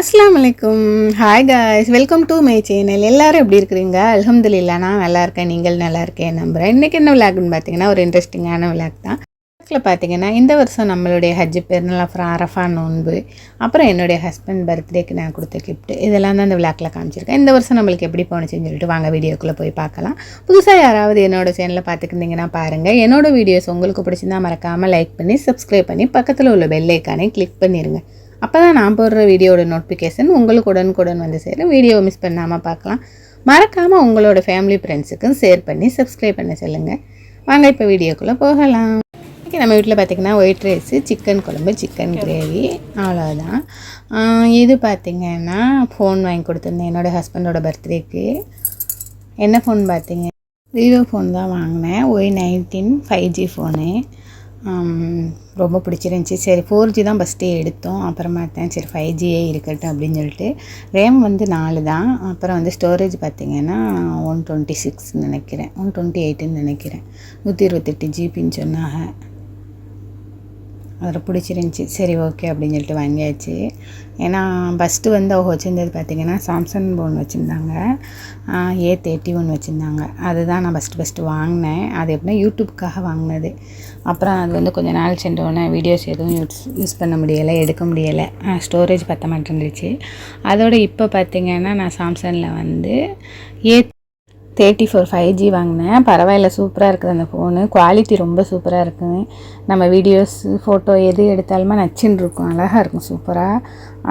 அஸ்லாம் வலைக்கும் hi guys welcome to my channel எல்லோரும் எப்படி இருக்கிறீங்க? அலமதுல்லா நான் நல்லா இருக்கேன். நீங்கள் நல்லா இருக்கேன் நம்புகிறேன் இன்றைக்கி என்ன விளாக்னு பார்த்தீங்கன்னா ஒரு இன்ட்ரெஸ்டிங்கான விளாக் தான். விளாக்கில் பார்த்தீங்கன்னா இந்த வருஷம் நம்மளுடைய ஹஜ் பெருநாள் அப்புறம் அரஃபா நோன்பு அப்புறம் என்னுடைய ஹஸ்பண்ட் பர்த்டேக்கு நான் கொடுத்த கிஃப்ட் இதெல்லாம் தான் இந்த விளாக்கில் காமிச்சிருக்கேன். இந்த வருஷம் நம்மளுக்கு எப்படி போணுச்சுன்னு சொல்லிட்டு வாங்க வீடியோக்குள்ளே போய் பார்க்கலாம். புதுசாக யாராவது என்னோட சேனலை பார்த்துக்கிட்டிங்கன்னா பாருங்கள் என்னோட வீடியோஸ் உங்களுக்கு பிடிச்சிருந்தா மறக்காமல் லைக் பண்ணி சப்ஸ்கிரைப் பண்ணி பக்கத்தில் உள்ள பெல்லைக்கானே கிளிக் பண்ணிடுங்க அப்போ தான் நான் போடுற வீடியோட நோட்டிஃபிகேஷன் உங்களுக்கு உடனுக்குடன் வந்து சேரும். வீடியோவை மிஸ் பண்ணாமல் பார்க்கலாம். மறக்காமல் உங்களோட ஃபேமிலி ஃப்ரெண்ட்ஸுக்கும் ஷேர் பண்ணி சப்ஸ்கிரைப் பண்ண சொல்லுங்கள் வாங்க இப்போ வீடியோக்குள்ளே போகலாம். இன்றைக்கி நம்ம வீட்டில் பார்த்திங்கன்னா ஒயிட் ரைஸு சிக்கன் குழம்பு சிக்கன் கிரேவி அவ்வளோதான் இது பார்த்திங்கன்னா ஃபோன் வாங்கி கொடுத்துருந்தேன். என்னோடய ஹஸ்பண்டோட பர்த்டேக்கு என்ன ஃபோன் பார்த்தீங்க விவோ ஃபோன் தான் வாங்கினேன். Y nineteen five G phone ரொம்ப பிடிச்சிருந்துச்சி. சரி ஃபோர் ஜி தான் ஃபஸ்ட்டே எடுத்தோம். அப்புறமா தான் சரி ஃபைவ் ஜியே இருக்கட்டும் அப்படின்னு சொல்லிட்டு. ரேம் வந்து நாலு தான். அப்புறம் வந்து ஸ்டோரேஜ் பார்த்திங்கன்னா ஒன் டுவெண்ட்டி சிக்ஸ் நினைக்கிறேன். ஒன் டுவெண்ட்டி எயிட்டுன்னு நினைக்கிறேன். நூற்றி இருபத்தெட்டு ஜிபின்னு சொன்னாங்க. அதில் பிடிச்சிருந்துச்சி. சரி ஓகே அப்படின்னு சொல்லிட்டு வாங்கியாச்சு. ஏன்னா ஃபஸ்ட்டு வந்து அவங்க வச்சுருந்தது பார்த்திங்கன்னா சாம்சங் ஃபோன் வச்சுருந்தாங்க. ஏ தேர்ட்டி ஒன் வச்சுருந்தாங்க. அதுதான் நான் ஃபஸ்ட்டு ஃபஸ்ட்டு வாங்கினேன். அது எப்படின்னா யூடியூப்காக வாங்கினது. அப்புறம் அது வந்து கொஞ்ச நாள் சென்றோடனே வீடியோஸ் எதுவும் யூஸ் யூஸ் பண்ண முடியலை எடுக்க முடியலை. ஸ்டோரேஜ் பற்ற மாட்டேன்ருச்சு. அதோட இப்போ பார்த்திங்கன்னா நான் சாம்சங்கில் வந்து A thirty four five G வாங்கினேன். பரவாயில்ல சூப்பராக இருக்குது அந்த ஃபோனு குவாலிட்டி ரொம்ப சூப்பராக இருக்குங்க நம்ம வீடியோஸ் ஃபோட்டோ எது எடுத்தாலுமே நச்சுன்னு இருக்கும். அழகாக இருக்கும் சூப்பராக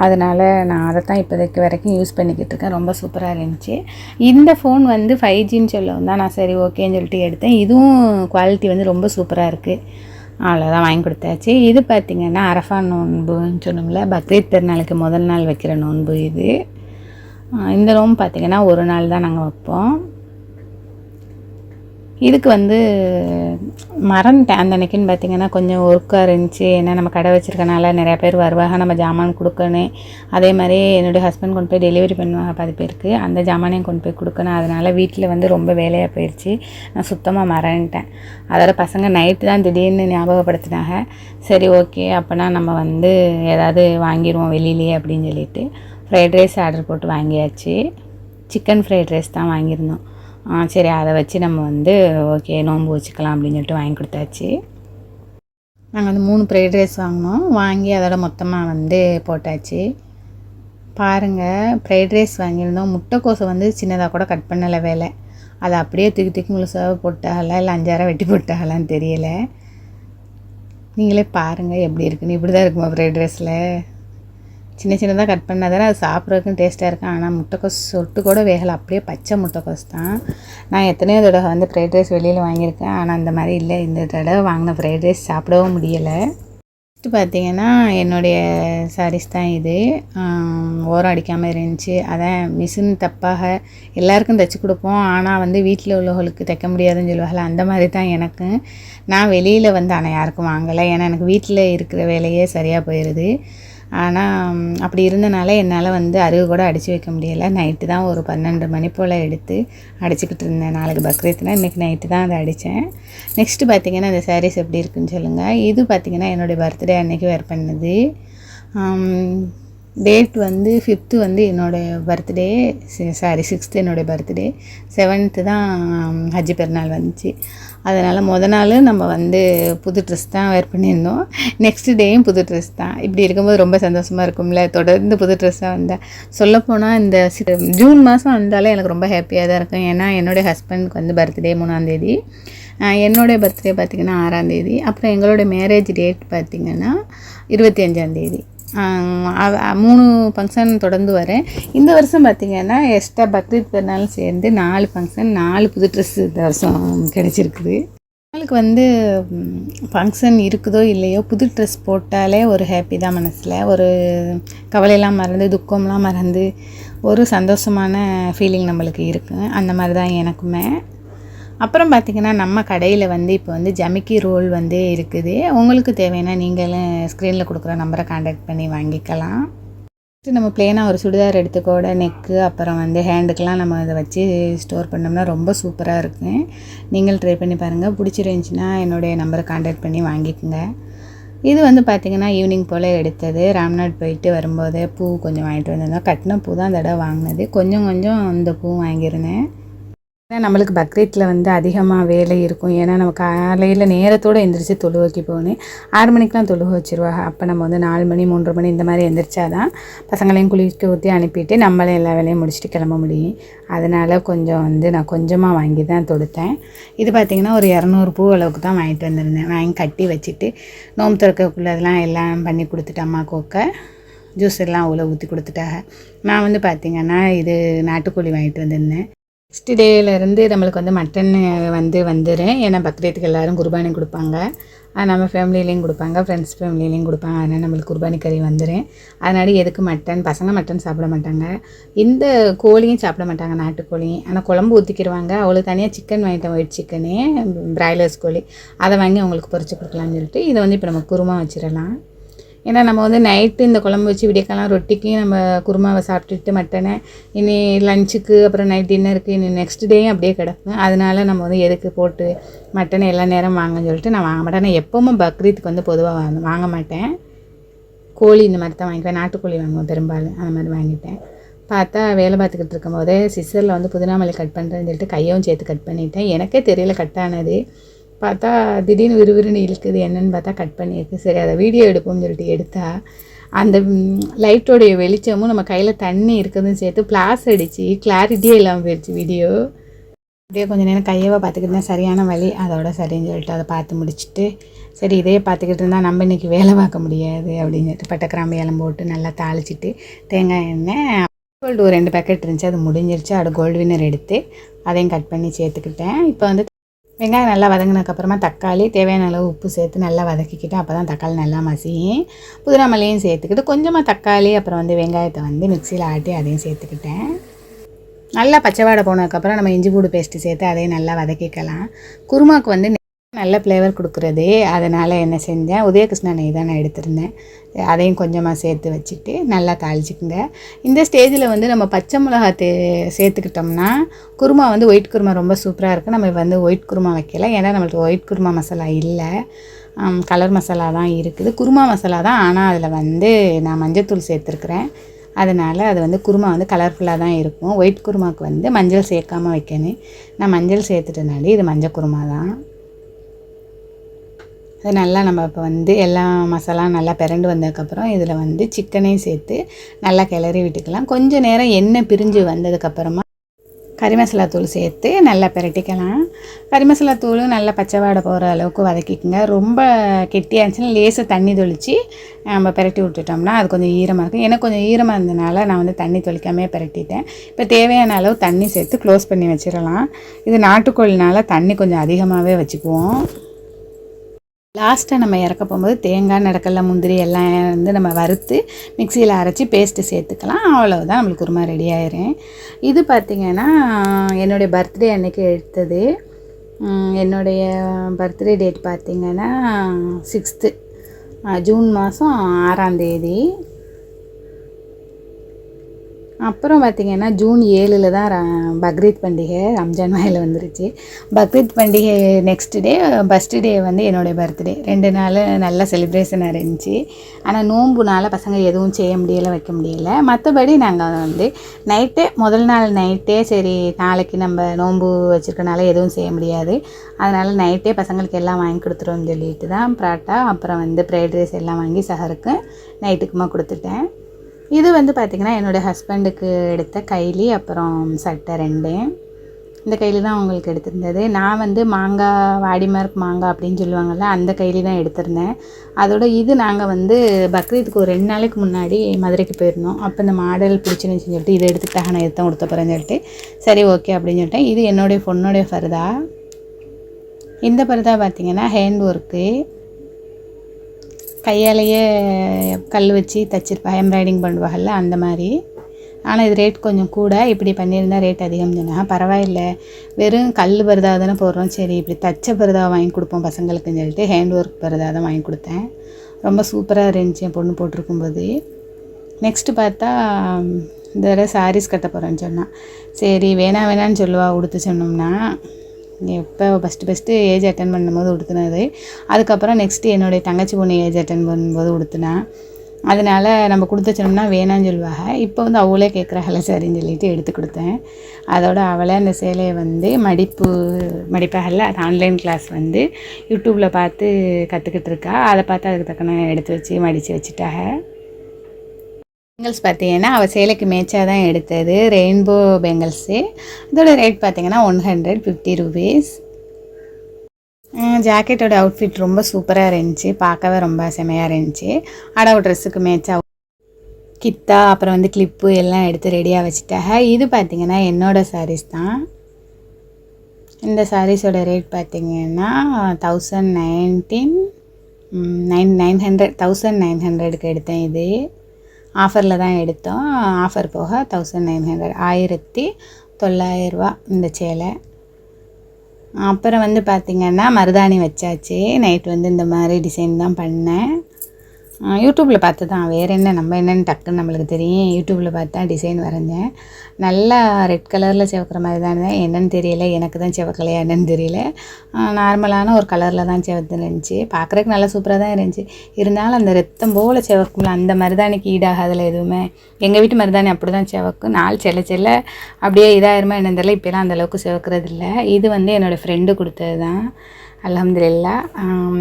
அதனால் நான் அதை தான் இப்போதைக்கு வரைக்கும் யூஸ் பண்ணிக்கிட்டு இருக்கேன். ரொம்ப சூப்பராக இருந்துச்சு. இந்த ஃபோன் வந்து ஃபைவ் ஜின்னு சொல்லவும் தான் நான் சரி ஓகேன்னு சொல்லிட்டு எடுத்தேன். இதுவும் குவாலிட்டி வந்து ரொம்ப சூப்பராக இருக்குது அவ்வளோதான் வாங்கி கொடுத்தாச்சு. இது பார்த்திங்கன்னா அரஃபா நோன்புன்னு சொன்னோம்ல பக்ரீத் பெருநாளுக்கு முதல் நாள் வைக்கிற நோன்பு இது. இந்த நோன்பு பார்த்திங்கன்னா ஒரு நாள் தான் நாங்கள் வைப்போம். இதுக்கு வந்து மறந்துட்டேன். அந்த அன்னைக்குன்னு பார்த்தீங்கன்னா கொஞ்சம் ஒர்க்காக இருந்துச்சு. ஏன்னா நம்ம கடை வச்சுருக்கனால நிறையா பேர் வருவாங்க. நம்ம ஜாமான் கொடுக்கணும். அதே மாதிரி என்னுடைய ஹஸ்பண்ட் கொண்டு போய் டெலிவரி பண்ணுவாங்க பாதி பேருக்கு. அந்த ஜாமானையும் கொண்டு போய் கொடுக்கணும். அதனால் வீட்டில் வந்து ரொம்ப வேலையாக போயிடுச்சு நான் சுத்தமாக மறந்துட்டேன். அதோட பசங்க நைட்டு தான் திடீர்னு ஞாபகப்படுத்தினாங்க. சரி ஓகே அப்போனா நம்ம வந்து ஏதாவது வாங்கிடுவோம் வெளியிலேயே அப்படின்னு சொல்லிட்டு ஃப்ரைட் ரைஸ் ஆர்டர் போட்டு வாங்கியாச்சு. சிக்கன் ஃப்ரைட் ரைஸ் தான் வாங்கியிருந்தோம். சரி அதை வச்சு நம்ம வந்து ஓகே நோன்பு வச்சுக்கலாம் அப்படின்னு சொல்லிட்டு வாங்கி கொடுத்தாச்சு. நாங்கள் வந்து மூணு ஃப்ரைட் ரைஸ் வாங்கினோம். வாங்கி அதோட மொத்தமாக வந்து போட்டாச்சு. பாருங்கள் ஃப்ரைட் ரைஸ் வாங்கியிருந்தோம். முட்டைக்கோசை வந்து சின்னதாக கூட கட் பண்ணலை வேலை. அதை அப்படியே தூக்கி தூக்கி முழுசாக போட்டாகல இல்லை அஞ்சாயிரம் வெட்டி போட்டாலாம் தெரியலை. நீங்களே பாருங்கள் எப்படி இருக்குன்னு. இப்படி தான் இருக்குமா ஃப்ரைட் ரைஸில் சின்ன சின்னதாக கட் பண்ணால் தானே அது சாப்பிட்றதுக்கும் டேஸ்ட்டாக இருக்கும். ஆனால் முட்டைக்கோஸ் சொட்டு கூட வேகலை. அப்படியே பச்சை முட்டைக்கோஸ் தான். நான் எத்தனையோ தடவை வந்து ஃப்ரைட் ரைஸ் வெளியில் வாங்கியிருக்கேன். ஆனால் அந்த மாதிரி இல்லை. இந்த தடவை வாங்கின ஃப்ரைட் ரைஸ் சாப்பிடவும் முடியலை. ஃபஸ்ட்டு பார்த்தீங்கன்னா என்னுடைய சாரீஸ் தான் இது. ஓரம் அடிக்காமல் இருந்துச்சு. அதான் மிஷின் தப்பாக எல்லாருக்கும் தைச்சி கொடுப்போம். ஆனால் வந்து வீட்டில் உள்ளவங்களுக்கு தைக்க முடியாதுன்னு சொல்லுவாங்கள்ல அந்த மாதிரி தான் எனக்கு. நான் வெளியில் வந்து ஆனால் யாருக்கும் வாங்கலை. ஏன்னா எனக்கு வீட்டில் இருக்கிற வேலையே சரியாக போயிடுது ஆனால் அப்படி இருந்தனால என்னால் வந்து அருகு கூட அடித்து வைக்க முடியலை. நைட்டு தான் ஒரு பன்னெண்டு மணி போல் எடுத்து அடிச்சுக்கிட்டு இருந்தேன். நாளைக்கு பக்ரீத்னா இன்றைக்கி நைட்டு தான் அதை அடித்தேன் நெக்ஸ்ட்டு பார்த்திங்கன்னா இந்த சாரீஸ் எப்படி இருக்குன்னு சொல்லுங்கள் இது பார்த்திங்கன்னா என்னுடைய பர்த்டே அன்றைக்கி வேர் பண்ணது. டேட் வந்து ஃபிஃப்த்து வந்து என்னோடய பர்த்டே சாரி சிக்ஸ்த்து என்னோடய பர்த்டே செவன்த்து தான் ஹஜ்ஜி பெருநாள் வந்துச்சு. அதனால் மொதல் நாள் நம்ம வந்து புது ட்ரெஸ் தான் வேர் பண்ணியிருந்தோம். நெக்ஸ்ட் டேயும் புது ட்ரெஸ் தான். இப்படி இருக்கும்போது ரொம்ப சந்தோஷமாக இருக்கும்ல? தொடர்ந்து புது ட்ரெஸ்ஸாக வந்தேன் சொல்லப்போனால் இந்த ஜூன் மாதம் வந்தாலே எனக்கு ரொம்ப ஹாப்பியாக தான் இருக்கும். ஏன்னா என்னுடைய ஹஸ்பண்டுக்கு வந்து பர்த்டே மூணாந்தேதி என்னுடைய பர்த்டே பார்த்திங்கன்னா ஆறாந்தேதி அப்புறம் எங்களோட மேரேஜ் டேட் பார்த்திங்கன்னா இருபத்தி அஞ்சாந்தேதி மூணு ஃபங்க்ஷன் தொடர்ந்து வரேன். இந்த வருஷம் பார்த்திங்கன்னா எக்ஸ்ட்ரா பக்ரீத் பெருநாளும் சேர்ந்து நாலு ஃபங்க்ஷன் நாலு புது ட்ரெஸ் இந்த வருஷம் கிடச்சிருக்குது. நம்மளுக்கு வந்து ஃபங்க்ஷன் இருக்குதோ இல்லையோ புது ட்ரெஸ் போட்டாலே ஒரு ஹாப்பி தான் மனசில். ஒரு கவலையெல்லாம் மறந்து துக்கம்லாம் மறந்து ஒரு சந்தோஷமான ஃபீலிங் நம்மளுக்கு இருக்கும் அந்த மாதிரி தான் எனக்குமே. அப்புறம் பார்த்திங்கன்னா நம்ம கடையில் வந்து இப்போ வந்து ஜமிக்கி ரோல் வந்து இருக்குது. உங்களுக்கு தேவைன்னா நீங்களும் ஸ்க்ரீனில் கொடுக்குற நம்பரை காண்டாக்ட் பண்ணி வாங்கிக்கலாம். நம்ம பிளேனாக ஒரு சுடிதார் எடுத்துக்கூட நெக்கு அப்புறம் வந்து ஹேண்டுக்கெலாம் நம்ம அதை வச்சு ஸ்டோர் பண்ணோம்னா ரொம்ப சூப்பராக இருக்கும். நீங்கள் ட்ரை பண்ணி பாருங்கள் பிடிச்சிருந்துச்சின்னா என்னுடைய நம்பரை காண்டாக்ட் பண்ணி வாங்கிக்கோங்க. இது வந்து பார்த்திங்கன்னா ஈவினிங் போல் எடுத்தது. ராம்நாட் போயிட்டு வரும்போது பூ கொஞ்சம் வாங்கிட்டு வந்திருந்தோம். கட்டின பூ தான் தடவை வாங்கினது. கொஞ்சம் கொஞ்சம் அந்த பூ வாங்கியிருந்தேன். ஏன்னா நம்மளுக்கு பக்ரீத்தில் வந்து அதிகமாக வேலை இருக்கும். ஏன்னா நம்ம காலையில் நேரத்தோடு எந்திரிச்சு தொழுவைக்கு போகணும். ஆறு மணிக்கெலாம் தொழுவ வச்சுருவாங்க. அப்போ நம்ம வந்து நாலு மணி மூன்று மணி இந்த மாதிரி எந்திரிச்சாதான் பசங்களையும் குளிக்க ஊற்றி அனுப்பிட்டு நம்மளே எல்லா வேலையும் முடிச்சுட்டு கிளம்ப முடியும். அதனால் கொஞ்சம் வந்து நான் கொஞ்சமாக வாங்கி தான் தொடுத்தேன். இது பார்த்திங்கன்னா ஒரு இரநூறு பூ அளவுக்கு தான் வாங்கிட்டு வந்திருந்தேன். வாங்கி கட்டி வச்சுட்டு நோம்பு திறக்கக்குள்ளதெல்லாம் எல்லாம் பண்ணி கொடுத்துட்டு அம்மா கோக்க ஜூஸ் எல்லாம் அவ்வளோ ஊற்றி கொடுத்துட்டாங்க. நான் வந்து பார்த்திங்கன்னா இது நாட்டுக்கோழி வாங்கிட்டு வந்திருந்தேன். நெக்ஸ்ட் டேலேருந்து நம்மளுக்கு வந்து மட்டன் வந்து வந்துடும் ஏன்னா பக்ரீத்துக்கு எல்லோரும் குர்பானி கொடுப்பாங்க. நம்ம ஃபேமிலியிலையும் கொடுப்பாங்க. ஃப்ரெண்ட்ஸ் ஃபேமிலியிலையும் கொடுப்பாங்க. அதனால் நம்மளுக்கு குர்பானி கறி வந்துடும் அதனால் எதுக்கு மட்டன் பசங்க மட்டன் சாப்பிட மாட்டாங்க. இந்த கோழியும் சாப்பிட மாட்டாங்க நாட்டுக்கோழியும் ஆனால் குழம்பு ஊற்றிக்கிடுவாங்க அவ்வளோ தனியாக சிக்கன் வாங்கிட்டேன் ஒயிட் சிக்கனே பிராய்லர்ஸ் கோழி. அதை வாங்கி அவங்களுக்கு பொறிச்சு கொடுக்கலான்னு சொல்லிட்டு இதை வந்து இப்போ நம்ம குருமா வச்சிடலாம். ஏன்னா நம்ம வந்து நைட்டு இந்த குழம்பு வச்சு விடியக்காலாம் ரொட்டிக்கு நம்ம குருமாவை சாப்பிட்டுட்டு மட்டனை இனி லஞ்சுக்கு அப்புறம் நைட் டின்னருக்கு இனி நெக்ஸ்ட் டேயும் அப்படியே கிடக்கும் அதனால நம்ம வந்து எதுக்கு போட்டு மட்டனை எல்லா நேரம் வாங்கன்னு சொல்லிட்டு நான் வாங்க மாட்டேன். நான் எப்போவுமே பக்ரீத்துக்கு வந்து பொதுவாக வாங்க வாங்க மாட்டேன். கோழி இந்த மாதிரி தான் வாங்கிப்பேன் நாட்டுக்கோழி வாங்குவோம் பெரும்பாலும். அந்த மாதிரி வாங்கிட்டேன். பார்த்தா வேலை பார்த்துக்கிட்டு இருக்கும்போதே சிஸ்டரில் வந்து புதினாமலை கட் பண்ணுறேன்னு சொல்லிட்டு கையவும் சேர்த்து கட் பண்ணிட்டேன். எனக்கே தெரியல கட் ஆனது. பார்த்தா திடீர்னு விறுவிறுன்னு இழுக்குது என்னென்னு பார்த்தா கட் பண்ணியிருக்கு. சரி அதை வீடியோ எடுப்போம்னு சொல்லிட்டு எடுத்தால் அந்த லைட்டோடைய வெளிச்சமும் நம்ம கையில் தண்ணி இருக்குதுன்னு சேர்த்து பிளாஸ் அடித்து கிளாரிட்டியே இல்லாமல் போயிடுச்சு வீடியோ அப்படியே கொஞ்சம் நேரம் கையவை பார்த்துக்கிட்டு இருந்தால் சரியான வழி அதோட சரின்னு சொல்லிட்டு அதை பார்த்து முடிச்சுட்டு சரி இதே பார்த்துக்கிட்டு இருந்தால் நம்ம இன்றைக்கி வேலை பார்க்க முடியாது அப்படின்னு சொல்லிட்டு பட்டை கிராம்பு இலம் போட்டு நல்லா தாளிச்சிட்டு தேங்காய் எண்ணெய் கோல்டு ஒரு ரெண்டு பேக்கெட் இருந்துச்சு அது முடிஞ்சிருச்சு. அது கோல்டு வின்னர் எடுத்து அதையும் கட் பண்ணி சேர்த்துக்கிட்டேன். இப்போ வந்து வெங்காயம் நல்லா வதங்கினதுக்கப்புறமா தக்காளி தேவையான அளவு உப்பு சேர்த்து நல்லா வதக்கிக்கிட்டு அப்போ தான் தக்காளி நல்லா மசியும். புதினா மல்லியும் சேர்த்துக்கிட்டு கொஞ்சமாக தக்காளி அப்புறம் வந்து வெங்காயத்தை வந்து மிக்சியில் ஆட்டி அதையும் சேர்த்துக்கிட்டேன். நல்லா பச்சை வாடை போனதுக்கப்புறம் நம்ம இஞ்சி பூடு பேஸ்ட்டு சேர்த்து அதையும் நல்லா வதக்கிக்கலாம். குருமாவுக்கு வந்து நல்ல ஃப்ளேவர் கொடுக்குறது. அதனால் என்ன செஞ்சேன்? உதயகிருஷ்ணா நெய் தான் நான் எடுத்திருந்தேன். அதையும் கொஞ்சமாக சேர்த்து வச்சுட்டு நல்லா தாளிச்சிக்கோங்க. இந்த ஸ்டேஜில் வந்து நம்ம பச்சை மிளகா தே சேர்த்துக்கிட்டோம்னா குருமா வந்து ஒயிட் குருமா ரொம்ப சூப்பராக இருக்குது நம்ம வந்து ஒயிட் குருமா வைக்கல. ஏன்னா நம்மளுக்கு ஒயிட் குருமா மசாலா இல்லை. கலர் மசாலா தான் இருக்குது. குருமா மசாலா தான் ஆனால் அதில் வந்து நான் மஞ்சத்தூள் சேர்த்துருக்குறேன். அதனால் அது வந்து குருமா வந்து கலர்ஃபுல்லாக தான் இருக்கும். ஒயிட் குருமாவுக்கு வந்து மஞ்சள் சேர்க்காமல் வைக்கணும். நான் மஞ்சள் சேர்த்துட்டனாலே இது மஞ்சள் குருமா தான். அது நல்லா நம்ம இப்போ வந்து எல்லா மசாலா நல்லா பிறண்டு வந்ததுக்கப்புறம் இதில் வந்து சிக்கனையும் சேர்த்து நல்லா கிளறி விட்டுக்கலாம். கொஞ்சம் நேரம் எண்ணெய் பிரிஞ்சு வந்ததுக்கப்புறமா கறி மசாலா தூள் சேர்த்து நல்லா பிரட்டிக்கலாம். கறி மசாலா நல்லா பச்சை வாடை போகிற அளவுக்கு வதக்கிக்கோங்க. ரொம்ப கெட்டியாக இருந்துச்சுன்னா லேசாக தண்ணி தொளித்து நம்ம பிரட்டி விட்டுட்டோம்னா அது கொஞ்சம் ஈரமாக இருக்கும். எனக்கு கொஞ்சம் ஈரமாக இருந்ததுனால நான் வந்து தண்ணி தொளிக்காமே பிரட்டிட்டேன். இப்போ தேவையான அளவு தண்ணி சேர்த்து க்ளோஸ் பண்ணி வச்சிடலாம். இது நாட்டுக்கோழினால தண்ணி கொஞ்சம் அதிகமாகவே வச்சுக்குவோம். லாஸ்ட்டாக நம்ம இறக்க போகும்போது தேங்காய் நடக்கல்ல முந்திரி எல்லாம் வந்து நம்ம வறுத்து மிக்சியில் அரைச்சி பேஸ்ட்டு சேர்த்துக்கலாம். அவ்வளோதான் நம்மளுக்கு குருமா ரெடி ஆயிரும். இது பார்த்திங்கன்னா என்னுடைய பர்த்டே அன்னைக்கு எடுத்தது. என்னுடைய பர்த்டே டேட் பார்த்திங்கன்னா சிக்ஸ்த்து ஜூன் மாதம் ஆறாம் தேதி. அப்புறம் பார்த்திங்கன்னா ஜூன் ஏழில் தான் பக்ரீத் பண்டிகை ரம்ஜான் வாயில் வந்துருச்சு. பக்ரீத் பண்டிகை நெக்ஸ்ட் டே ஃபஸ்ட் டே வந்து என்னுடைய பர்த்டே ரெண்டு நாள் நல்ல செலிப்ரேஷனாக இருந்துச்சு ஆனால் நோம்புனால் பசங்க எதுவும் செய்ய முடியலை வைக்க முடியலை. மற்றபடி நாங்கள் வந்து நைட்டே முதல் நாள் நைட்டே சரி நாளைக்கு நம்ம நோம்பு வச்சுருக்கனால எதுவும் செய்ய முடியாது. அதனால் நைட்டே பசங்களுக்கு எல்லாம் வாங்கி கொடுத்துருவோம்னு சொல்லிட்டு தான் பராட்டா அப்புறம் வந்து ஃப்ரைட் ரைஸ் எல்லாம் வாங்கி சஹருக்கு நைட்டுக்குமா கொடுத்துட்டேன். இது வந்து பார்த்திங்கன்னா என்னோடய ஹஸ்பண்டுக்கு எடுத்த கைலி அப்புறம் சட்டை ரெண்டு. இந்த கைலி தான் அவங்களுக்கு எடுத்திருந்தது. நான் வந்து மாங்காய் வாடிமார்க் மாங்காய் அப்படின்னு சொல்லுவாங்கள்ல அந்த கைலி தான் எடுத்திருந்தேன். அதோட இது நாங்கள் வந்து பக்ரீத்துக்கு ஒரு ரெண்டு நாளைக்கு முன்னாடி மதுரைக்கு போயிருந்தோம். அப்போ இந்த மாடல் பிடிச்சிருந்துச்சின்னு சொல்லிட்டு இதை எடுத்துக்கிட்டாங்க நான் எடுத்தோம் கொடுத்த போகிறேன்னு சொல்லிட்டு சரி ஓகே அப்படின்னு சொல்லிட்டேன். இது என்னுடைய பொண்ணுடைய ஃபர்தா இந்த ஃபர்தா பார்த்திங்கன்னா ஹேண்ட் ஒர்க்கு கையாலேயே கல் வச்சு தச்சிருப்பா எம்ப்ராய்டிங் பண்ணுவாள்ல அந்த மாதிரி. ஆனால் இது ரேட் கொஞ்சம் கூட. இப்படி பண்ணியிருந்தால் ரேட் அதிகம் சொன்னால் பரவாயில்ல. வெறும் கல் பருதா தானே போடுறோம். சரி இப்படி தச்ச பருதா வாங்கி கொடுப்போம் பசங்களுக்குன்னு சொல்லிட்டு ஹேண்ட் ஒர்க் பருதா தான் வாங்கி கொடுத்தேன். ரொம்ப சூப்பராக இருந்துச்சு என் பொண்ணு போட்டிருக்கும்போது. நெக்ஸ்ட்டு பார்த்தா இந்த தடவை சாரீஸ் கட்ட போகிறேன்னு சொன்னான் சரி வேணாம் வேணான்னு சொல்லுவா உடுத்து சொன்னோம்னா. எப்போ ஃபஸ்ட்டு ஃபஸ்ட்டு ஏஜ் அட்டன் பண்ணும்போது உடுத்துனது. அதுக்கப்புறம் நெக்ஸ்ட்டு என்னுடைய தங்கச்சி பொண்ணு ஏஜ் அட்டன் பண்ணும்போது உடுத்துனேன் அதனால் நம்ம கொடுத்துச்சோம்னா வேணான்னு சொல்லுவாங்க. இப்போ வந்து அவளே கேட்குறாங்களே சரின்னு சொல்லிட்டு எடுத்து கொடுத்தேன். அதோட அவளே அந்த சேலையை வந்து மடிப்பு மடிப்பாகல அது ஆன்லைன் கிளாஸ் வந்து யூடியூப்பில் பார்த்து கற்றுக்கிட்டு இருக்கா. அதை பார்த்து அதுக்கு தக்கன எடுத்து வச்சு மடித்து வச்சுட்டாக பெங்கல்ஸ் பார்த்தீங்கன்னா அவள் சேலைக்கு மேட்சாக தான் எடுத்தது. ரெயின்போ பெங்கல்ஸு இதோட ரேட் பார்த்தீங்கன்னா ஒன் ஹண்ட்ரட் ஃபிஃப்டி ருபீஸ் ஜாக்கெட்டோட அவுட்ஃபிட் ரொம்ப சூப்பராக இருந்துச்சு. பார்க்கவே ரொம்ப செமையாக இருந்துச்சு. அடவு ட்ரெஸ்ஸுக்கு மேட்சாக கித்தா அப்புறம் வந்து கிளிப்பு எல்லாம் எடுத்து ரெடியாக வச்சுட்டாங்க. இது பார்த்திங்கன்னா என்னோடய சாரீஸ் தான். இந்த சாரீஸோட ரேட் பார்த்திங்கன்னா thousand nineteen nine nine hundred thousand nine ஹண்ட்ரடுக்கு எடுத்தேன் இது. ஆஃபரில் தான் எடுத்தோம். ஆஃபர் போக தௌசண்ட் நைன் ஹண்ட்ரட் ஆயிரத்தி தொள்ளாயிரரூவா இந்த சேலை. அப்புறம் வந்து பார்த்திங்கன்னா மருதாணி வச்சாச்சு. நைட் வந்து இந்த மாதிரி டிசைன் தான் பண்ணேன். யூடியூப்பில் பார்த்து தான் வேறு என்ன நம்ம என்னென்னு டக்குன்னு நம்மளுக்கு தெரியும். யூடியூப்பில் பார்த்து தான் டிசைன் வரைஞ்சேன் நல்லா ரெட் கலரில் சிவக்கிற மாதிரி தான் இருந்தேன். என்னென்னு தெரியல. எனக்கு தான் சிவக்கலையா என்னென்னு தெரியல. நார்மலான ஒரு கலரில் தான் சிவத்து இருந்துச்சு. பார்க்குறதுக்கு நல்லா சூப்பராக தான் இருந்துச்சு. இருந்தாலும் அந்த ரத்தம் போல் சிவக்கும்ல அந்த மருதாணிக்கு ஈடாகாதில் எதுவுமே. எங்கள் வீட்டு மருதாணி அப்படி தான் சிவக்கும். நாள் செல்ல செல்ல அப்படியே இதாயிருமா என்னன்னு தெரியல. இப்போலாம் அந்தளவுக்கு சிவக்கிறது இல்லை இது வந்து என்னோடய ஃப்ரெண்டு கொடுத்தது தான் அலமதுல்லா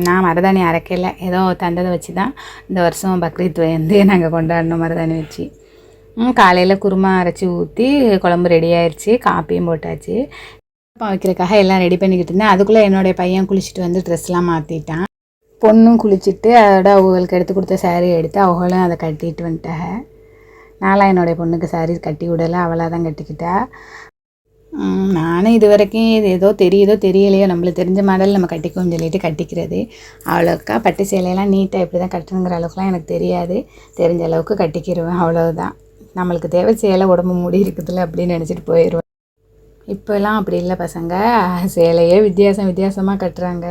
நான் மருதாணி அரைக்கலை. ஏதோ தந்ததை வச்சு தான் இந்த வருஷம் பக்ரீத் வந்து நாங்கள் கொண்டாடினோம் மருதாணி வச்சு. காலையில் குருமா அரைச்சி ஊற்றி குழம்பு ரெடி ஆயிடுச்சு காப்பியும் போட்டாச்சு. அப்பா வைக்கிறக்காக எல்லாம் ரெடி பண்ணிக்கிட்டு இருந்தேன். அதுக்குள்ளே என்னுடைய பையன் குளிச்சுட்டு வந்து ட்ரெஸ்லாம் மாற்றிட்டான் பொண்ணும் குளிச்சுட்டு அதோட அவங்களுக்கு எடுத்து கொடுத்த சாரீ எடுத்து அவங்களும் அதை கட்டிட்டு வந்துட்டாங்க. நான்லாம் என்னுடைய பொண்ணுக்கு சாரீ கட்டி விடலை. அவளாக தான் கட்டிக்கிட்டா. நானும் இது வரைக்கும் இது ஏதோ தெரியுதோ தெரியலையோ நம்மளுக்கு தெரிஞ்ச மாடல் நம்ம கட்டிக்கும்னு சொல்லிட்டு கட்டிக்கிறது. அவ்வளோக்கா பட்டு சேலையெல்லாம் நீட்டாக எப்படி தான் கட்டணுங்கிற அளவுக்குலாம் எனக்கு தெரியாது. தெரிஞ்ச அளவுக்கு கட்டிக்கிடுவேன் அவ்வளோதான் நம்மளுக்கு தேவை சேலை உடம்பு மூடி இருக்குதுல்ல அப்படின்னு நினச்சிட்டு போயிடுவேன். இப்போல்லாம் அப்படி இல்லை பசங்க. சேலையே வித்தியாசம் வித்தியாசமாக கட்டுறாங்க.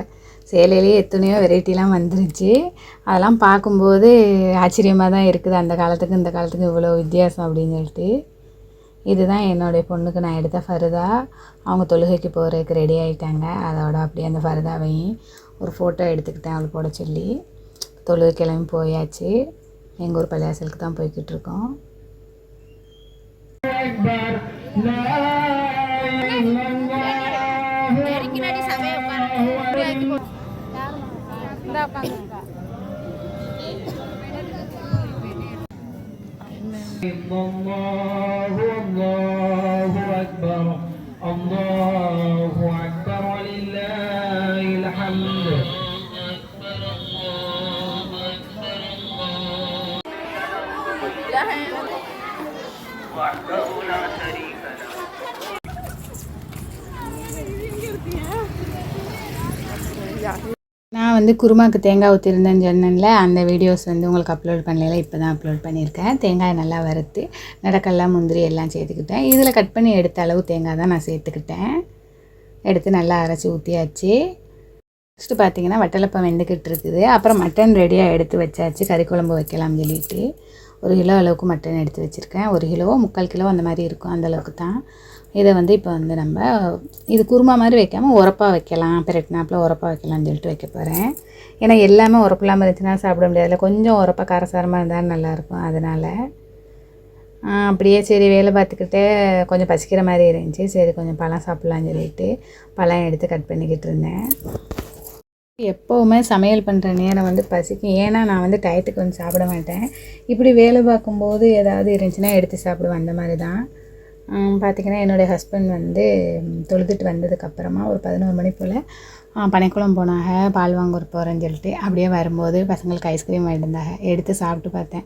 சேலையிலேயே எத்தனையோ வெரைட்டிலாம் வந்துருச்சு. அதெல்லாம் பார்க்கும்போது ஆச்சரியமாக தான் இருக்குது. அந்த காலத்துக்கு இந்த காலத்துக்கு இவ்வளோ வித்தியாசம் அப்படின்னு சொல்லிட்டு. இதுதான் என்னுடைய பொண்ணுக்கு நான் எடுத்த ஃபருதா. அவங்க தொழுகைக்கு போகிறதுக்கு ரெடி ஆகிட்டாங்க அதோட அப்படியே அந்த ஃபருதாவையும் ஒரு ஃபோட்டோ எடுத்துக்கிட்டேன் அவள் போட சொல்லி. தொழுகை கிளம்பி போயாச்சு. எங்கள் ஊர் பள்ளியாசலுக்கு தான் போய்கிட்டு இருக்கோம். الله الله வந்து குருமாக்கு தேங்காய் ஊற்றிருந்தேன்னு சொன்னேன்ல அந்த வீடியோஸ் வந்து உங்களுக்கு அப்லோட் பண்ணல இப்போ தான் அப்லோட் பண்ணியிருக்கேன். தேங்காய் நல்லா வறுத்து நடக்கெல்லாம் முந்திரி எல்லாம் சேர்த்துக்கிட்டேன். இதில் கட் பண்ணி எடுத்த அளவு தேங்காய் தான் நான் சேர்த்துக்கிட்டேன். எடுத்து நல்லா அரைச்சி ஊற்றியாச்சு ஃபஸ்ட்டு பார்த்தீங்கன்னா வட்டலப்பம் வெந்துக்கிட்டு இருக்குது. அப்புறம் மட்டன் ரெடியாக எடுத்து வச்சாச்சு. கறி குழம்பு வைக்கலாம்னு சொல்லிட்டு. ஒரு கிலோ அளவுக்கு மட்டன் எடுத்து வச்சுருக்கேன். ஒரு கிலோ முக்கால் கிலோ அந்த மாதிரி இருக்கும் அந்தளவுக்கு தான். இதை வந்து இப்போ வந்து நம்ம இது குருமா மாதிரி வைக்காமல் உரப்பாக வைக்கலாம் பிரட்டினாப்பில் உரப்பாக வைக்கலாம்னு சொல்லிட்டு வைக்க போகிறேன் ஏன்னா எல்லாமே உரப்பு இல்லாமல் இருந்துச்சுன்னா சாப்பிட முடியாதுல கொஞ்சம் உரப்பாக காரசாரமாக இருந்தால் நல்லாயிருக்கும் அதனால் அப்படியே சரி வேலை பார்த்துக்கிட்டே கொஞ்சம் பசிக்கிற மாதிரி இருந்துச்சு. சரி கொஞ்சம் பழம் சாப்பிட்லான்னு சொல்லிட்டு பழம் எடுத்து கட் பண்ணிக்கிட்டு இருந்தேன். எப்போவுமே சமையல் பண்ணுற நேரம் வந்து பசிக்கும். ஏன்னா நான் வந்து டயத்துக்கு வந்து சாப்பிட மாட்டேன். இப்படி வேலை பார்க்கும்போது ஏதாவது இருந்துச்சுன்னா எடுத்து சாப்பிடுவேன். அந்த மாதிரி தான். பார்த்திங்கன்னா என்னுடைய ஹஸ்பண்ட் வந்து தொழுதுட்டு வந்ததுக்கப்புறமா ஒரு பதினோரு மணி போல் பனைக்குளம் போனாங்க பால் வாங்க போகிறேன்னு சொல்லிட்டு அப்படியே வரும்போது பசங்களுக்கு ஐஸ்கிரீம் வாங்கிட்டு எடுத்து சாப்பிட்டு பார்த்தேன்.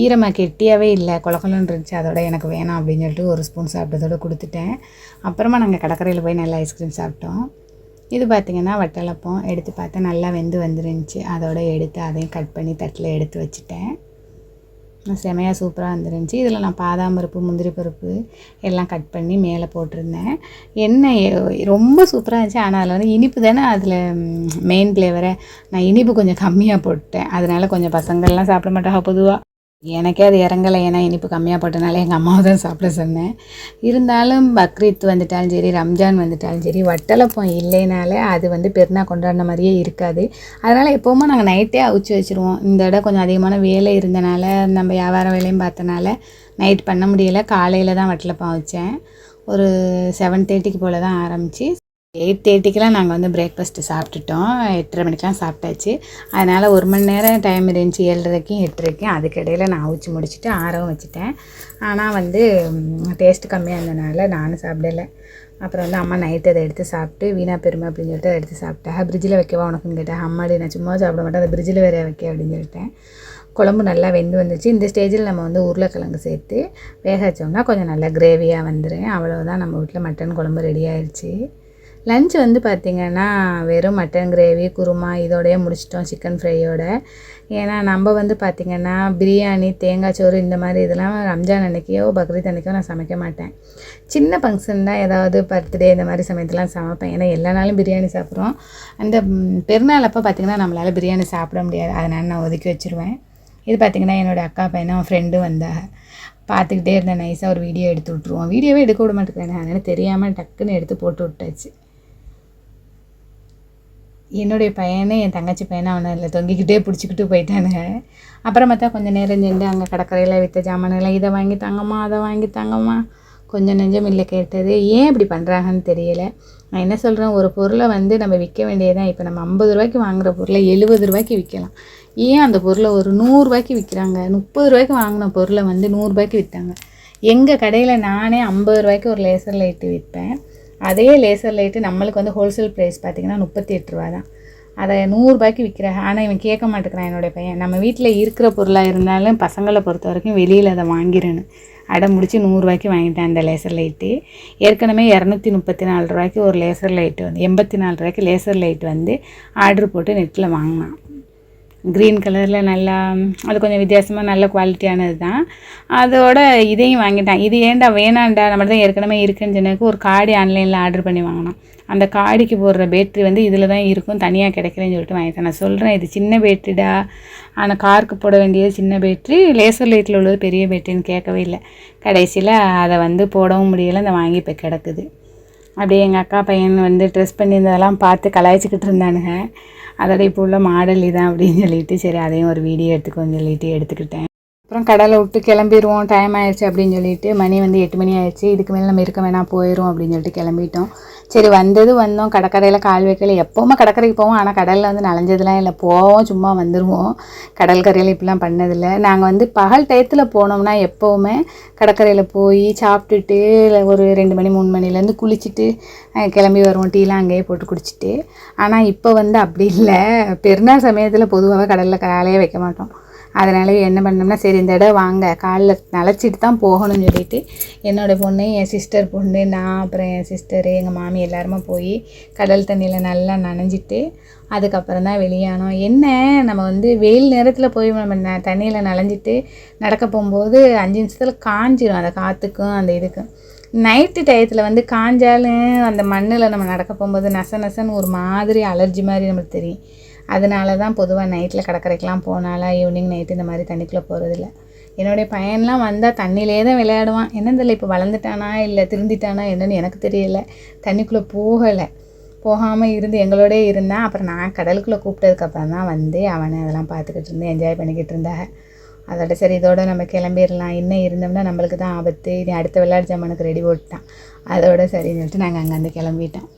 ஈரமாக கெட்டியாகவே இல்லை குளக்குலன்னு இருந்துச்சு அதோட எனக்கு வேணாம் அப்படின்னு சொல்லிட்டு ஒரு ஸ்பூன் சாப்பிட்டதோடு கொடுத்துட்டேன். அப்புறமா நாங்கள் கடற்கரையில் போய் நல்லா ஐஸ்கிரீம் சாப்பிட்டோம். இது பார்த்திங்கன்னா வட்டலப்பம் எடுத்து பார்த்தா நல்லா வெந்து வந்துருந்துச்சு. அதோட எடுத்து அதையும் கட் பண்ணி தட்டில் எடுத்து வச்சுட்டேன். செமையாக சூப்பராக வந்துருந்துச்சு. இதில் நான் பாதாம் பருப்பு முந்திரி பருப்பு எல்லாம் கட் பண்ணி மேலே போட்டிருந்தேன். எண்ணெய் ரொம்ப சூப்பராக இருந்துச்சு. ஆனால் அதில் வந்து இனிப்பு தானே அதில் மெயின் ஃப்ளேவரை நான் இனிப்பு கொஞ்சம் கம்மியாக போட்டேன். அதனால் கொஞ்சம் பசங்கள்லாம் சாப்பிட மாட்டாங்க பொதுவாக எனக்கே அது இறங்கலை. ஏன்னா இனிப்பு கம்மியாக போட்டனால எங்கள் அம்மாவை தான் சாப்பிட சொன்னேன். இருந்தாலும் பக்ரீத் வந்துட்டாலும் சரி ரம்ஜான் வந்துட்டாலும் சரி வட்டலப்பம் இல்லைனாலே அது வந்து பெருநாள் கொண்டாடின மாதிரியே இருக்காது. அதனால் எப்போவுமே நாங்கள் நைட்டே அவிச்சு வச்சுருவோம். இந்த இடம் கொஞ்சம் அதிகமான வேலை இருந்தனால நம்ம வியாபார வேலையும் பார்த்தனால நைட் பண்ண முடியலை. காலையில் தான் வட்டலப்பம் வச்சேன் ஒரு செவன் தேர்ட்டிக்கு போல் தான் ஆரம்பித்து எயிட் தேர்ட்டிக்கெலாம் நாங்கள் வந்து பிரேக்ஃபாஸ்ட்டு சாப்பிட்டுட்டோம். எட்டரை மணிக்கெலாம் சாப்பிட்டாச்சு. அதனால் ஒரு மணி நேரம் டைம் இருந்துச்சு. ஏழரைக்கும் எட்டரைக்கும். அதுக்கிடையில் நான் அவிச்சு முடிச்சுட்டு ஆறவும் வச்சுட்டேன். ஆனால் வந்து டேஸ்ட்டு கம்மியாக இருந்தனால நானும் சாப்பிடலை. அப்புறம் வந்து அம்மா நைட்டு அதை எடுத்து சாப்பிட்டு வீணா பெருமை அப்படின்னு சொல்லிட்டு அதை எடுத்து சாப்பிட்டேன் ஃப்ரிட்ஜில் வைக்கவா உனக்குன்னு கேட்டேன். அம்மாடி நான் சும்மா சாப்பிட மாட்டேன். அதை ஃப்ரிட்ஜில் வேறு வைக்க அப்படின்னு சொல்லிட்டேன். குழம்பு நல்லா வெந்து வந்துச்சு. இந்த ஸ்டேஜில் நம்ம வந்து உருளைக்கிழங்கு சேர்த்து வேக வச்சோம்னா கொஞ்சம் நல்லா கிரேவியாக வந்துடும் அவ்வளோதான் நம்ம வீட்டில் மட்டன் குழம்பு ரெடி ஆயிடுச்சு லஞ்ச் வந்து பார்த்திங்கன்னா வெறும் மட்டன் கிரேவி குருமா இதோடய முடிச்சிட்டோம் சிக்கன் ஃப்ரையோட ஏன்னா நம்ம வந்து பார்த்திங்கன்னா பிரியாணி தேங்காய் சோறு இந்த மாதிரி இதெல்லாம் ரம்ஜான் அன்னைக்கோ பக்ரீத் அன்னைக்கோ நான் சமைக்க மாட்டேன். சின்ன ஃபங்க்ஷன் தான் ஏதாவது பர்த்டே இந்த மாதிரி சமயத்துலாம் சமைப்பேன். ஏன்னா எல்லா நாளும் பிரியாணி சாப்பிட்றோம். அந்த பெருநாள் அப்போ பார்த்திங்கன்னா நம்மளால் பிரியாணி சாப்பிட முடியாது. அதனால் நான் ஒதுக்கி வச்சுருவேன். இது பார்த்திங்கன்னா என்னோடய அக்கா பையனும் ஃப்ரெண்டும் வந்தாங்க பார்த்துக்கிட்டே இருந்தேன். நைஸாக ஒரு வீடியோ எடுத்து விட்ருவோம் வீடியோவே எடுக்க விட மாட்டேங்கிறேன். அதனால் தெரியாமல் டக்குன்னு எடுத்து போட்டு விட்டாச்சு. என்னுடைய பையனே என் தங்கச்சி பையனை அவனை இல்லை தொங்கிக்கிட்டே பிடிச்சிக்கிட்டு போயிட்டானுங்க. அப்புறம் பார்த்தா கொஞ்சம் நேரம் சென்று அங்கே கடற்கரையில் விற்ற ஜாமான்களை இதை வாங்கி தாங்கம்மா அதை வாங்கி தாங்கம்மா கொஞ்சம் நெஞ்சம் இல்லை கேட்டது. ஏன் இப்படி பண்ணுறாங்கன்னு தெரியலை. நான் என்ன சொல்கிறேன் ஒரு பொருளை வந்து நம்ம விற்க வேண்டியதான் இப்போ நம்ம ஐம்பது ரூபாய்க்கு வாங்குகிற பொருளை எழுபது ரூபாய்க்கு விற்கலாம் ஏன் அந்த பொருளை ஒரு நூறுரூவாய்க்கு விற்கிறாங்க முப்பது ரூபாய்க்கு வாங்கின பொருளை வந்து நூறுரூபாய்க்கு விற்றாங்க எங்கள் கடையில் நானே ஐம்பது ரூபாய்க்கு ஒரு லேசர் லைட்டு விற்பேன். அதே லேசர் லைட்டு நம்மளுக்கு வந்து ஹோல்சேல் ப்ரைஸ் பார்த்திங்கன்னா முப்பத்தி எட்டு ரூபா தான். அதை நூறுரூபாய்க்கு விற்கிறேன் ஆனால் இவன் கேட்க மாட்டேங்கிறான் என்னுடைய பையன். நம்ம வீட்டில் இருக்கிற பொருளாக இருந்தாலும் பசங்களை பொறுத்த வரைக்கும் வெளியில் அதை வாங்கிடணும். அடம் முடிச்சு நூறுரூவாய்க்கு வாங்கிட்டேன் அந்த லேசர் லைட்டு ஏற்கனவே இரநூத்தி முப்பத்தி நாலு ரூபாய்க்கு ஒரு லேசர் லைட்டு வந்து எண்பத்தி நாலு ரூபாய்க்கு லேசர் லைட் வந்து ஆர்டர் போட்டு நெட்டில் வாங்கினான். க்ரீன் கலரில் நல்லா அது கொஞ்சம் வித்தியாசமாக நல்ல குவாலிட்டியானது தான் அதோட இதையும் வாங்கிட்டேன். இது ஏன்டா வேணாண்டா நம்ம தான் ஏற்கனவே இருக்குன்னு சொன்னதுக்கு ஒரு காடி ஆன்லைனில் ஆர்டர் பண்ணி வாங்கினோம் அந்த காடிக்கு போடுற பேட்ரி வந்து இதில் தான் இருக்கும் தனியாக கிடைக்கலன்னு சொல்லிட்டு வாங்கிட்டேன். நான் சொல்கிறேன் இது சின்ன பேட்ரிடா ஆனால் காருக்கு போட வேண்டியது சின்ன பேட்ரி லேசர் லைட்டில் உள்ளது பெரிய பேட்ரின்னு கேட்கவே இல்லை. கடைசியில் அதை வந்து போடவும் முடியலை அந்த வாங்கி இப்போ கிடக்குது. அப்படியே எங்கள் அக்கா பையன் வந்து ட்ரெஸ் பண்ணியிருந்ததெல்லாம் பார்த்து கலாய்ச்சிக்கிட்டு இருந்தானுங்க. அதோட இப்போ உள்ள மாடல் இதான் அப்படின்னு சொல்லிட்டு சரி அதையும் ஒரு வீடியோ எடுத்துக்கோன்னு சொல்லிட்டு எடுத்துக்கிட்டேன். அப்புறம் கடலை விட்டு கிளம்பிடுவோம் டைம் ஆயிடுச்சு அப்படின்னு சொல்லிட்டு மணி வந்து எட்டு மணி ஆயிடுச்சு. இதுக்கு மேலே நம்ம இருக்க வேணாம் போயிடும் அப்படின்னு சொல்லிட்டு கிளம்பிட்டோம். சரி வந்தது வந்தோம். கடற்கரையில் கால் வைக்கல. எப்போவுமே கடற்கரைக்கு போவோம். ஆனால் கடலில் வந்து நனைஞ்சதுலாம் இல்லை. போவோம் சும்மா வந்துடுவோம் கடல் கரையில் இப்படிலாம் பண்ணதில்லை. நாங்கள் வந்து பகல் டயத்தில் போனோம்னா எப்போவுமே கடற்கரையில் போய் சாப்பிட்டுட்டு இல்லை ஒரு ரெண்டு மணி மூணு மணிலேருந்து குளிச்சுட்டு கிளம்பி வருவோம். டீலாம் அங்கேயே போட்டு குடிச்சிட்டு. ஆனால் இப்போ வந்து அப்படி இல்லை. பெருநாள் சமயத்தில் பொதுவாக கடலில் காலையே வைக்க மாட்டோம். அதனால என்ன பண்ணோம்னா சரி இந்த இடம் வாங்க. காலில் நனைச்சிட்டு தான் போகணும்னு சொல்லிட்டு என்னோட பொண்ணு என் சிஸ்டர் பொண்ணு நான் அப்புறம் என் சிஸ்டரு எங்கள் மாமி எல்லாருமே போய் கடல் தண்ணியில் நல்லா நனைஞ்சிட்டு அதுக்கப்புறம் தான் வெளியானோம் என்ன நம்ம வந்து வெயில் நேரத்தில் போய் நம்ம ந தண்ணியில் நனைஞ்சிட்டு நடக்க போகும்போது அஞ்சு நிமிஷத்தில் காஞ்சிரும். அந்த காற்றுக்கும் அந்த இதுக்கும். நைட்டு டயத்தில் வந்து காஞ்சாலும் அந்த மண்ணில் நம்ம நடக்க போகும்போது நச நசன்னு ஒரு மாதிரி அலர்ஜி மாதிரி நம்மளுக்கு தெரியும். அதனால தான் பொதுவாக நைட்டில் கடற்கரைக்கெலாம் போனாலாம் ஈவினிங் நைட்டு இந்த மாதிரி தண்ணிக்குள்ளே போகிறதில்ல என்னுடைய பையன்லாம் வந்தால் தண்ணியிலே தான் விளையாடுவான். என்ன தெரியல இப்போ வளர்ந்துட்டானா இல்லை திருந்திட்டானா என்னன்னு எனக்கு தெரியல. தண்ணிக்குள்ளே போகலை. போகாமல் இருந்து எங்களோடய இருந்தான் அப்புறம் நான் கடலுக்குள்ளே கூப்பிட்டதுக்கப்புறம் தான் வந்து அவனை அதெல்லாம் பார்த்துக்கிட்டு இருந்து என்ஜாய் பண்ணிக்கிட்டு இருந்தாங்க. அதோட சரி இதோட நம்ம கிளம்பிடலாம். இன்னும் இருந்தோம்னா நம்மளுக்கு தான் ஆபத்து. இனி அடுத்த விளையாட்டு ஜாமானுக்கு ரெடி போட்டான் அதோட சரின்னு சொல்லிட்டு நாங்கள் அங்கேருந்து கிளம்பிட்டோம்.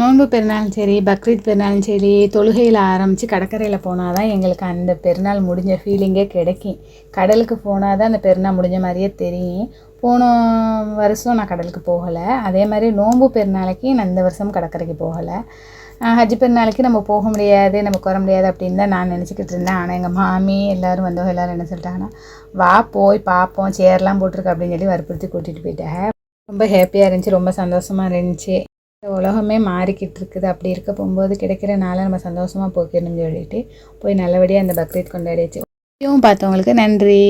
நோன்பு பெருநாளும் சரி பக்ரீத் பெருநாளும் சரி தொழுகையில் ஆரம்பித்து கடற்கரையில் போனால் தான் எங்களுக்கு அந்த பெருநாள் முடிஞ்ச ஃபீலிங்கே கிடைக்கும். கடலுக்கு போனால் தான் அந்த பெருநாள் முடிஞ்ச மாதிரியே தெரியும். போன வருஷம் நான் கடலுக்கு போகலை. அதே மாதிரி நோன்பு பெருநாளைக்கு நான் இந்த வருஷம் கடற்கரைக்கு போகலை. ஹஜ் பெருநாளைக்கு நம்ம போக முடியாது நம்ம குற முடியாது அப்படின்னு தான் நான் நினச்சிக்கிட்டு இருந்தேன். ஆனால் எங்கள் மாமி எல்லோரும் வந்தவங்க எல்லோரும் என்ன சொல்லிட்டாங்கன்னா வா போய் பார்ப்போம் சேர்லாம் போட்டிருக்கு அப்படின்னு சொல்லி வற்புறுத்தி கூட்டிகிட்டு போயிட்டாங்க ரொம்ப ஹாப்பியாக இருந்துச்சு ரொம்ப சந்தோஷமாக இருந்துச்சு. உலகமே மாறிக்கிட்டு இருக்குது அப்படி இருக்க போகும்போது கிடைக்கிற நாளை நம்ம சந்தோஷமாக போக்கணும்னு சொல்லிட்டு போய் நல்லபடியாக அந்த பக்ரீத் கொண்டாடிச்சு பார்த்தவங்களுக்கு நன்றி.